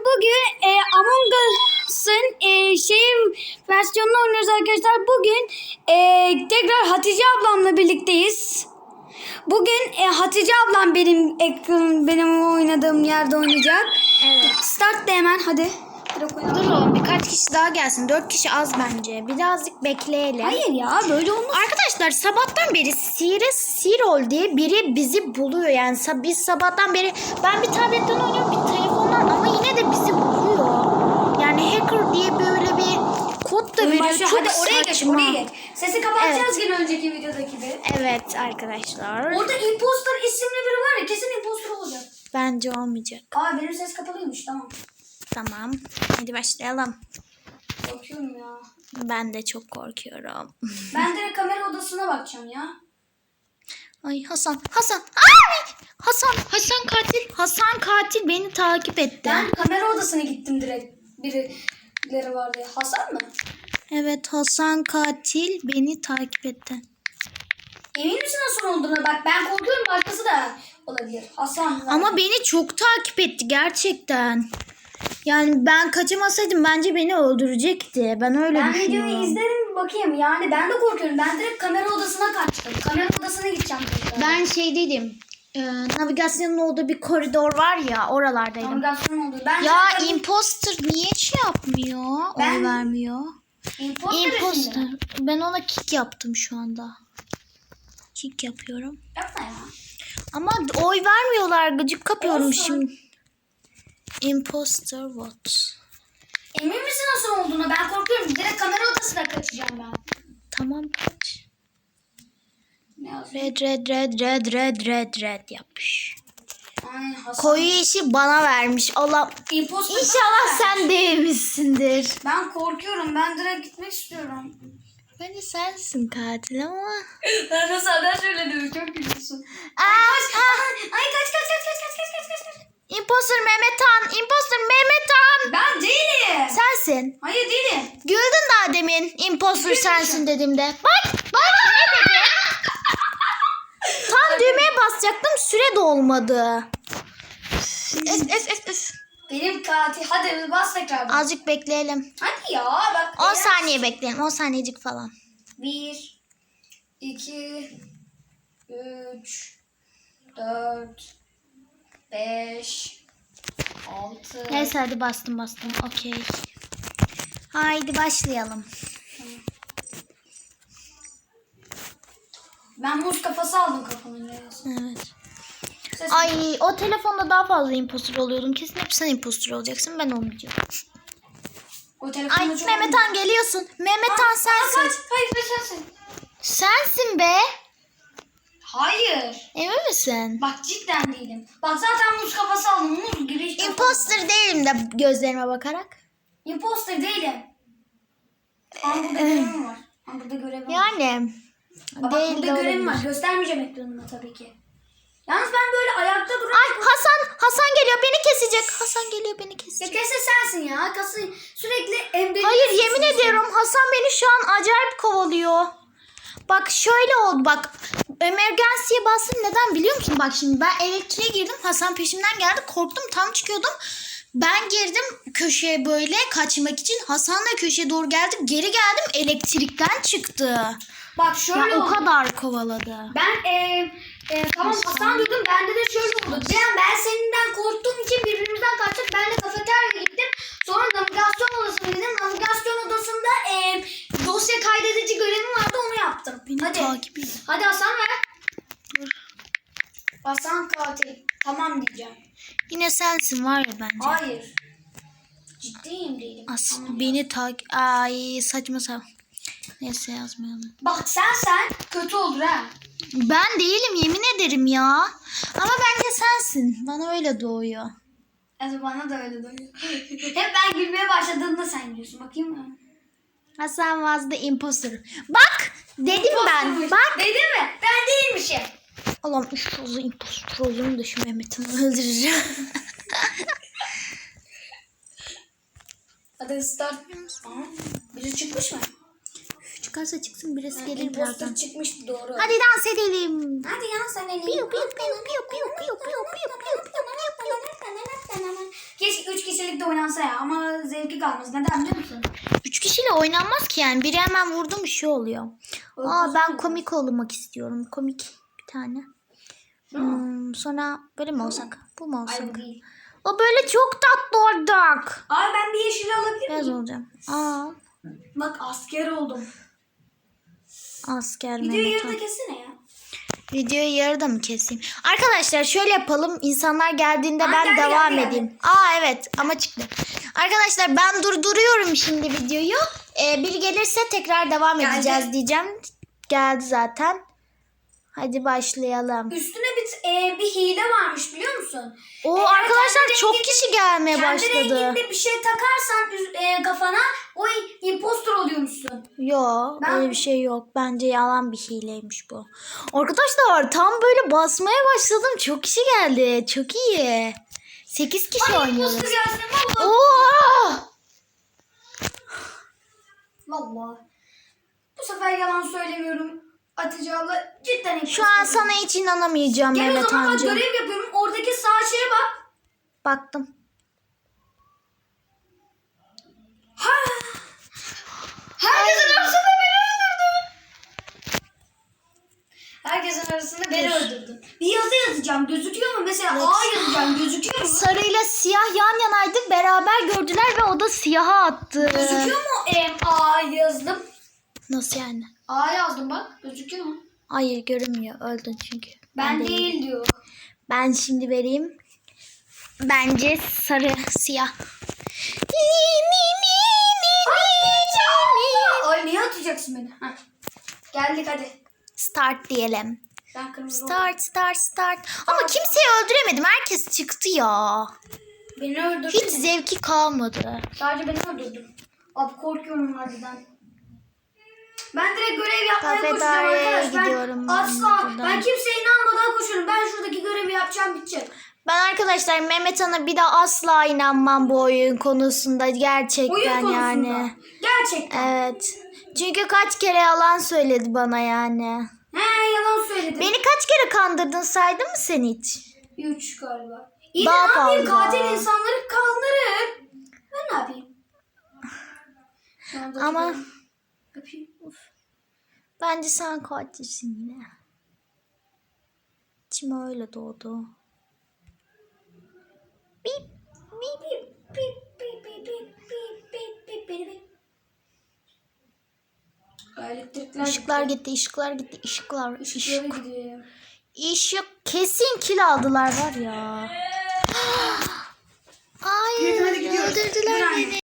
bugün e, Among Us'ın e, şey versiyonunu oynuyoruz arkadaşlar. Bugün e, tekrar Hatice ablamla birlikteyiz. Bugün e, Hatice ablam benim ekran benim oynadığım yerde oynayacak. Evet. Start de hemen hadi. Dur oğlum birkaç kişi daha gelsin. Dört kişi az bence. Birazcık bekleyelim. Hayır ya böyle olmaz. Arkadaşlar sabahtan beri Sire Sirol diye biri bizi buluyor. Yani biz sabahtan beri ben bir tabletten oynuyorum bir telefondan ama yine de bizi buluyor. Yani hacker diye böyle bir kod da Oyun veriyor. başlıyor. Çok Hadi oraya geç oraya geç. Sesi kapatacağız yine önceki videodaki gibi. Evet arkadaşlar. Orada imposter isimli biri var ya kesin imposter olacak. Bence olmayacak. Aa benim ses kapalıymış tamam. Tamam. Hadi başlayalım. Korkuyorum ya. Ben de çok korkuyorum. Ben direkt kamera odasına bakacağım ya. Ay Hasan, Hasan. Ay! Hasan, Hasan katil. Hasan katil beni takip etti. Ben kamera odasına gittim direkt. Birileri vardı ya. Hasan mı? Evet Hasan katil beni takip etti. Emin misin Hasan olduğuna? Bak ben korkuyorum başkası da olabilir. Hasan. Ama beni çok takip etti gerçekten. Yani ben kaçamasaydım bence beni öldürecekti. Ben öyle ben düşünüyorum. videoyu izlerim bakayım. Yani ben de korkuyorum. Ben direkt kamera odasına kaçtım. Kamera odasına gideceğim tekrar. Ben şeydeydim. E, navigasyonun olduğu bir koridor var ya oralardaydım. Navigasyon oldu. Ben Ya imposter niye şey yapmıyor? Ben- Oy vermiyor. İmposter. Imposter. Ben ona kick yaptım şu anda. Kick yapıyorum. Yapma ya. Ama oy vermiyorlar. Gıcık kapıyorum Olsun. şimdi. Imposter what? Emin misin Hasan olduğuna? Ben korkuyorum. Direkt kamera odasına kaçacağım ben. Tamam kaç. Ne? Red red red red red red red yapmış. Koyu işi bana vermiş. Allah Imposter İnşallah sen değmişsindir. Ben korkuyorum. Ben direkt gitmek istiyorum. Bence sensin katil ama. Ben de senden söyledim. Çok gülüyorsun. Aa, Ay kaç kaç kaç kaç kaç kaç kaç kaç kaç. imposter Mehmet Han. Imposter Mehmet Han. Ben değilim. Sensin. Hayır değilim. Güldün daha demin. Imposter sensin dediğimde. Bak bak ne dedi? Tam düğmeye basacaktım süre dolmadı. Öf öf öf öf. Benim katil. Hadi bas tekrar. Azıcık bekleyelim. Hadi ya bak. 10 eğer- saniye bekleyelim. 10 saniyecik falan. Bir, iki, üç, dört, beş, altı. Neyse hadi bastım bastım. Okey. Haydi başlayalım. Ben muz kafası aldım kafamın. Evet. Ses- Ay o telefonda daha fazla impostor oluyordum. Kesin hep sen impostor olacaksın. Ben olmayacağım. o Ay Mehmet Han geliyorsun. Mehmet Han Aa, Kaç. sensin. Hayır be sensin. Sensin be. Hayır. Emin misin? Bak cidden değilim. Bak zaten muz kafası aldım. Muz gibi hiç Imposter değilim de gözlerime bakarak. Imposter değilim. Ama burada görevim var. Ama burada görevim var. Yani. Bak değil burada görevim var. Göstermeyeceğim ekranıma tabii ki. Yalnız ben böyle ayakta duran... Ay Hasan Hasan geliyor beni kesecek. Hasan geliyor beni Ya kesecek. kese sensin ya. Kası sürekli embedded. Hayır yemin ediyorum Hasan beni şu an acayip kovalıyor. Bak şöyle oldu bak. Emergency'ye bastım neden biliyor musun? Bak şimdi ben elektriğe girdim. Hasan peşimden geldi. Korktum tam çıkıyordum. Ben girdim köşeye böyle kaçmak için. Hasan da köşeye doğru geldi. Geri geldim elektrikten çıktı. Bak şöyle Ya o oldu. kadar kovaladı. Ben e, e, tamam Hasan dedim. Bende de şöyle oldu. Cem ben seninden korktuğum için birbirimizden kaçtık. Ben de kafeteryaya gittim. Sonra navigasyon odasına gittim. Navigasyon odasında e, dosya kaydedici görevim vardı. Onu yaptım. Beni Hadi. takip et. Hadi Hasan ver. Hasan katil. Tamam diyeceğim. Yine sensin var ya bence. Hayır. Ciddiyim değilim. Aslında Tamam. beni takip... Ay saçma sapan. Neyse yazmayalım. Bak sen sen kötü olur ha. Ben değilim yemin ederim ya. Ama bence sensin. Bana öyle doğuyor. Evet bana da öyle duyuyor. Hep ben gülmeye başladığımda sen gülüyorsun. Bakayım mı? Hasan the imposter. Bak dedim ben. Bak. Dedin mi? Ben değilmişim. Allah'ım üç fazla imposter olurum da şu Mehmet'i öldüreceğim. Hadi start. Aa, biri çıkmış mı? Çıkarsa çıksın birisi gelir Imposter birazdan. çıkmış doğru. Hadi dans edelim. Hadi piu piu piu piu piu piu piu piu piu piu piu piu piu. Keşke 3 kişilik de oynansa ya ama zevki kalmaz. Neden biliyor musun? Üç kişiyle oynanmaz ki yani. Biri hemen vurdu mu şey oluyor. Aa ben komik olmak istiyorum. Komik bir tane. Hmm, sonra böyle mi olsak? Bu mu olsak? O böyle çok tatlı olacak. Ay ben bir yeşil alabilir Beyaz miyim? olacağım. Aa Bak asker oldum. Asker Videoyu Mehmet yarıda Ali. kesene ya. Videoyu yarıda mı keseyim? Arkadaşlar şöyle yapalım. İnsanlar geldiğinde Ha, ben geldi, devam geldi, edeyim. Aa evet ama çıktı. Arkadaşlar ben durduruyorum şimdi videoyu. Ee, biri gelirse tekrar devam Geldi. edeceğiz diyeceğim. Geldi zaten. Hadi başlayalım. Üstüne bir, e, bir hile varmış biliyor musun? Oo Eğer arkadaşlar kendi çok renginde- kişi gelmeye Kendi başladı. renginde bir şey takarsan e, kafana o impostor oluyormuşsun. Yo Ben- öyle bir şey yok. Bence yalan bir hileymiş bu. Arkadaşlar tam böyle basmaya başladım. Çok kişi geldi. Çok iyi. 8 kişi Ay oynuyoruz. Oo! Valla. Bu sefer yalan söylemiyorum. Hatice abla cidden. Şu an sana hiç inanamayacağım Gel o Mehmet zaman bak amca. görev yapıyorum. Oradaki sağ şeye bak. Baktım. Ha. Herkesin arasında beni öldürdü. Herkesin arasında beni öldürdü. Bir yazı yazacağım. Gözüküyor mu? Mesela. A yazacağım. Gözüküyor mu? Sarıyla siyah yan yanaydı. Beraber gördüler ve o da siyaha attı. Gözüküyor mu? Em, A yazdım. Nasıl yani? A yazdım bak. Gözüküyor mu? Hayır görünmüyor. Öldün çünkü. Ben değilim. değil diyor. Ben şimdi vereyim. Bence sarı siyah. Ay niye atacaksın beni? Ha. Geldik hadi. Start diyelim. Ben. Start start start. Ama kimseyi öldüremedim. Herkes çıktı ya. Beni öldürdün. Hiç zevki kalmadı. Sadece beni öldürdün. Abi korkuyorum harbiden. Ben direkt görev yapmaya koşacağım arkadaş. Ben gidiyorum ben asla buradan. ben kimseye inanmadan koşuyorum. Ben şuradaki görevi yapacağım bitecek. Ben arkadaşlar Mehmet Han'a bir de asla inanmam bu oyun konusunda gerçekten Oyun konusunda. yani. Gerçekten. Evet. Çünkü kaç kere yalan söyledi bana yani. He yalan söyledim. Beni kaç kere kandırdın saydın mı sen hiç? Üç galiba. İyi Daha ne yapayım fazla. katil insanları kandırır. Ben ne yapayım? Ama yapıyorum. Yapayım. bence sen katilsin yine. İçime öyle doğdu. Bip bip Bip, bip, bip, bip, bip, bip, bip, bip, bip. Elektrikler Işıklar gitti, ışıklar gitti, ışıklar, gidiyor. Işık kesin kil aldılar var ya. Ay öldürdüler